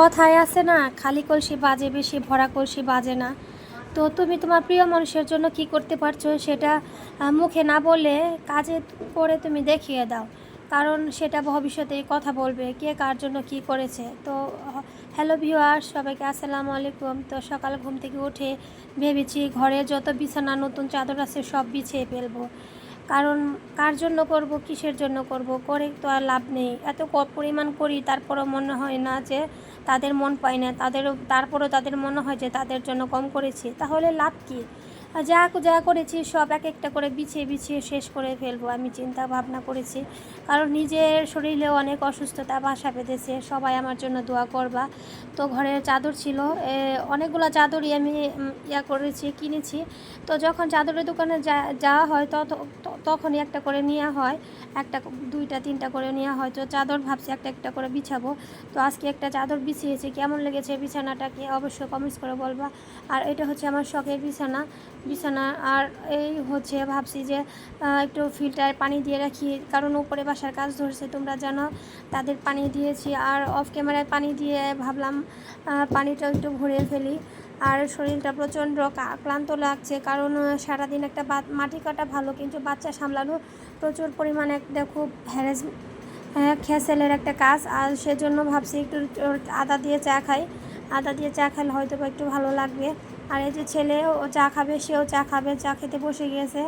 কথায় আছে না, খালি কলসি বাজে, বেশি ভরা কলসি বাজে না। তো তুমি তোমার প্রিয় মানুষের জন্য কি করতে পারছ সেটা মুখে না বলে কাজে করে তুমি দেখিয়ে দাও। কারণ সেটা ভবিষ্যতে কথা বলবে কে কার জন্য কি করেছে। তো, হ্যালো ভিউয়ার সবাইকে আসসালামু আলাইকুম। তো সকাল ঘুম থেকে উঠে ভেবেছি ঘরে যত বিছানা, নতুন চাদর আছে সব বিছিয়ে ফেলব। কারণ কার জন্য করব, কিসের জন্য করব, করে তো আর লাভ নেই। এত পরিমাণ করি, তারপরও মনে হয় না যে তাদের মন পায় না। তাদেরও, তারপরও তাদের মনে হয় যে তাদের জন্য কম করেছি। তাহলে লাভ কী? যা যা করেছি সব এক একটা করে বিছিয়ে বিছিয়ে শেষ করে ফেলব, আমি চিন্তা ভাবনা করেছি। কারণ নিজের শরীরেও অনেক অসুস্থতা, বাসা বেঁধেছে, সবাই আমার জন্য দোয়া করবা। তো ঘরে চাদর ছিল অনেকগুলো চাদরই আমি ইয়া করেছি, কিনেছি। তো যখন চাদরের দোকানে যাওয়া হয় তত- তখনই একটা করে নেওয়া হয়, একটা দুইটা, তিনটা করে নেওয়া হয়। তো চাদর ভাবছি একটা একটা করে বিছাবো। তো আজকে একটা চাদর বিছিয়েছি, কেমন লেগেছে, বিছানাটাকে অবশ্যই কমেন্টস করে বলবা। আর এটা হচ্ছে আমার শখের বিছানা। বিছানা। আর এই হচ্ছে ভাবছি যে একটু ফিল্টার পানি দিয়ে রাখি, কারণ উপরে বাসার কাজ ধরছে, তোমরা জানো, তাদের পানি দিয়েছি। আর অফ ক্যামেরায় পানি দিয়ে ভাবলাম পানিটা একটু ভরে ফেলি। আর শরীরটা প্রচণ্ড ক্লান্ত লাগছে, কারণ সারাদিন একটা মাটি কাটা ভালো, কিন্তু বাচ্চা সামলানো প্রচুর পরিমাণে একটা খুব হ্যারেস হ্যাঁ খেসেলের একটা কাজ। আর সেজন্য ভাবছি একটু আদা দিয়ে চা খাই। আদা দিয়ে চা খেলে হয়তো বা একটু ভালো লাগবে। আর এই যে ছেলে, ও চা খাবে, সেও চা খাবে, চা খেতে বসে গিয়েছে।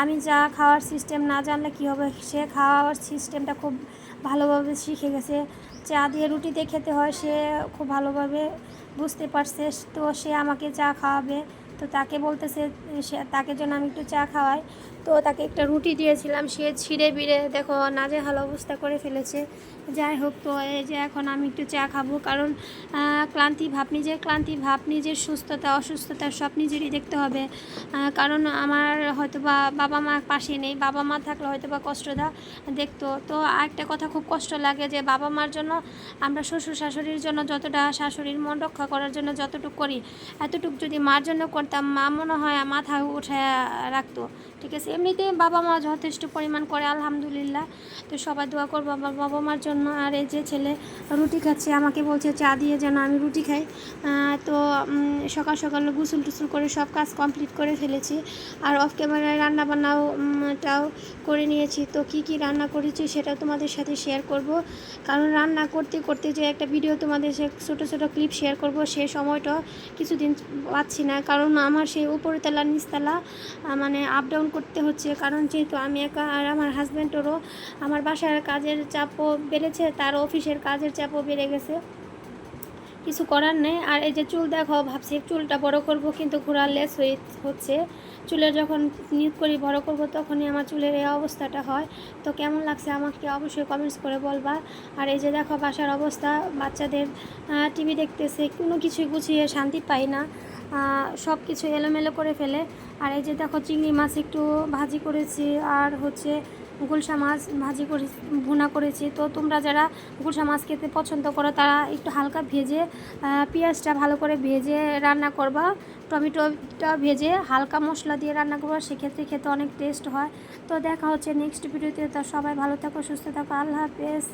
আমি চা খাওয়ার সিস্টেম না জানলে কী হবে? সে খাওয়ার সিস্টেমটা খুব ভালোভাবে শিখে গেছে। চা দিয়ে রুটিতে খেতে হয়, সে খুব ভালোভাবে বুঝতে পারছে। তো সে আমাকে চা খাওয়াবে। তো তাকে বলতেছে, সে, তাকে জন্য আমি একটু চা খাওয়াই। তো তাকে একটা রুটি দিয়েছিলাম, সে ছিঁড়ে বিড়ে, দেখো, নাজেহাল অবস্থা করে ফেলেছে। যাই হোক, তো এই যে এখন আমি একটু চা খাব, কারণ ক্লান্তি ভাব, নিজের ক্লান্তি ভাব, নিজের সুস্থতা, অসুস্থতা, সব নিজেরই দেখতে হবে। কারণ আমার হয়তো বা বাবা মা পাশে নেই, বাবা মা থাকলে হয়তো বা কষ্টটা দেখতো। তো আরেকটা কথা, খুব কষ্ট লাগে যে বাবা মার জন্য আমরা শ্বশুর শাশুড়ির জন্য যতটা শাশুড়ির মন রক্ষা করার জন্য যতটুকু করি, এতটুকু যদি মার জন্য করতাম মা মনে হয় মাথা উঠে রাখতো। ঠিক আছে এমনিতে বাবা মা যথেষ্ট পরিমাণ করে আলহামদুলিল্লাহ। তো সবাই দোয়া করব আমার বাবা মার জন্য। আর এই যে ছেলে রুটি খাচ্ছে আমাকে বলছে চা দিয়ে যেন আমি রুটি খাই। তো সকাল সকাল গুসুল টুসুল করে সব কাজ কমপ্লিট করে ফেলেছি। আর অফ ক্যামেরায় রান্নাবান্নাও উম, টাও করে নিয়েছি। তো কি কি রান্না করেছি সেটা তোমাদের সাথে শেয়ার করব। কারণ রান্না করতে করতে যে একটা ভিডিও তোমাদের ছোটো ছোটো ক্লিপ শেয়ার করব সে সময়টা কিছুদিন পাচ্ছি না। কারণ আমার সেই উপরতলা নিচতলা মানে আপ ডাউন করতে হচ্ছে। কারণ যেহেতু আমি একা আর আমার হাজব্যান্ডেরও আমার বাসার কাজের চাপও বেড়েছে, তার অফিসের কাজের চাপও বেড়ে গেছে। কিছু করার নেই। আর এই যে চুল দেখো, ভাবছি চুলটা বড় করব, কিন্তু ঘোরার লেস হয়ে হচ্ছে। চুলের যখন নিয়োগ করি, বড় করব, তখনই আমার চুলের এই অবস্থাটা হয়। তো কেমন লাগছে আমাকে অবশ্যই কমেন্টস করে বলবা। আর এই যে দেখো, বাসার অবস্থা, বাচ্চাদের টিভি দেখতেছে, কোনো কিছুই গুছিয়ে শান্তি পাই না। সব কিছু এলোমেলো করে ফেলে। আর এই যে দেখো চিংড়ি মাছ একটু ভাজি করেছি, আর হচ্ছে গুলশা মাছ ভাজি করে, ভুনা করেছি। তো তোমরা যারা গুলশা মাছ খেতে পছন্দ করো, তারা একটু হালকা ভেজে পেঁয়াজটা ভালো করে ভেজে রান্না করবা। টমেটোটা ভেজে হালকা মশলা দিয়ে রান্না করবা, সেক্ষেত্রে খেতে অনেক টেস্ট হয়। তো দেখা হচ্ছে নেক্সট ভিডিওতে তো সবাই ভালো থাকো, সুস্থ থাকো। আল্লাহ হাফেজ।